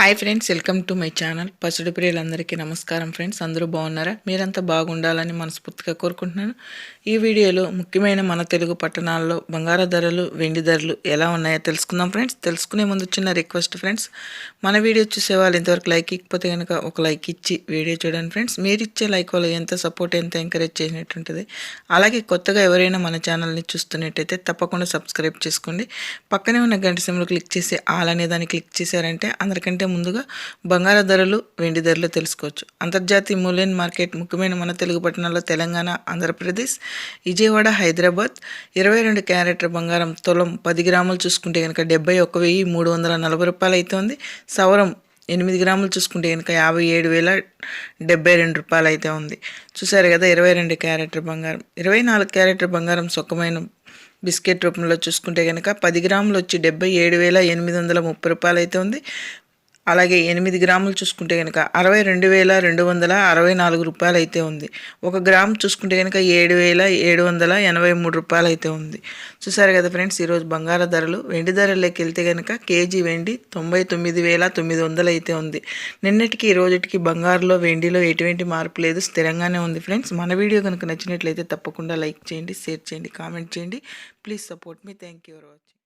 Hi friends welcome to my channel పసుడు ప్రియులందరికీ నమస్కారం friends అందరూ బాగున్నారా? మీరంతా బాగుండాలని మనస్ఫూర్తిగా కోరుకుంటున్నాను. ఈ వీడియోలో ముఖ్యమైన మన తెలుగు పట్టణాల్లో బంగారు ధరలు వెండి ధరలు ఎలా ఉన్నాయో తెలుసుకుందాం ఫ్రెండ్స్ తెలుసుకునే ముందు చిన్న రిక్వెస్ట్ ఫ్రెండ్స్ మన వీడియో చూసే వాళ్ళు ఇంతవరకు లైక్ ఇకపోతే కనుక ఒక లైక్ ఇచ్చి వీడియో చూడండి ఫ్రెండ్స్ మీరు ఇచ్చే లైక్ వల్ల ఎంత సపోర్ట్ ఎంత ఎంకరేజ్ చేసినట్టుంటుంది. అలాగే కొత్తగా ఎవరైనా మన ఛానల్ని చూస్తున్నట్టయితే తప్పకుండా సబ్స్క్రైబ్ చేసుకోండి. పక్కనే ఉన్న గంట సిమ్లో క్లిక్ చేసి ఆల్ అనే దాన్ని క్లిక్ చేశారంటే అందరికంటే ముందుగా బంగారు ధరలు వెండి ధరలు తెలుసుకోవచ్చు. అంతర్జాతీయ మూల్యం మార్కెట్ ముఖ్యమైన మన తెలుగు పట్టణాల్లో తెలంగాణ ఆంధ్రప్రదేశ్ విజయవాడ హైదరాబాద్. ఇరవై రెండు క్యారెట్ బంగారం తులం పది గ్రాములు చూసుకుంటే కనుక డెబ్బై ఒక వెయ్యి మూడు వందల నలభై రూపాయలు అవుతుంది సవరం ఎనిమిది గ్రాములు చూసుకుంటే కనుక యాభై ఏడు వేల డెబ్బై రెండు రూపాయలు అయితే ఉంది. చూసారు కదా ఇరవై రెండు క్యారెట్ బంగారం. ఇరవై నాలుగు క్యారెట్ బంగారం సుఖమైన బిస్కెట్ రూపంలో చూసుకుంటే కనుక పది గ్రాములు వచ్చి డెబ్బై ఏడు వేల ఎనిమిది వందల ముప్పై రూపాయలు అయితే ఉంది. అలాగే ఎనిమిది గ్రాములు చూసుకుంటే కనుక అరవై రెండు వేల రెండు వందల అరవై నాలుగు రూపాయలు అయితే ఉంది. ఒక గ్రామ్ చూసుకుంటే కనుక ఏడు వేల ఏడు వందల ఎనభై మూడు రూపాయలు అయితే ఉంది. చూసారు కదా ఫ్రెండ్స్ ఈరోజు బంగార ధరలు వెండి ధరలోకి వెళ్తే కనుక కేజీ వెండి తొంభై తొమ్మిది వేల తొమ్మిది వందలు అయితే ఉంది. నిన్నటికి ఈ రోజుటికి బంగారులో వెండిలో ఎటువంటి మార్పు లేదు స్థిరంగానే ఉంది ఫ్రెండ్స్. మన వీడియో కనుక నచ్చినట్లయితే తప్పకుండా లైక్ చేయండి షేర్ చేయండి కామెంట్ చేయండి. Please support me. Thank you for watching.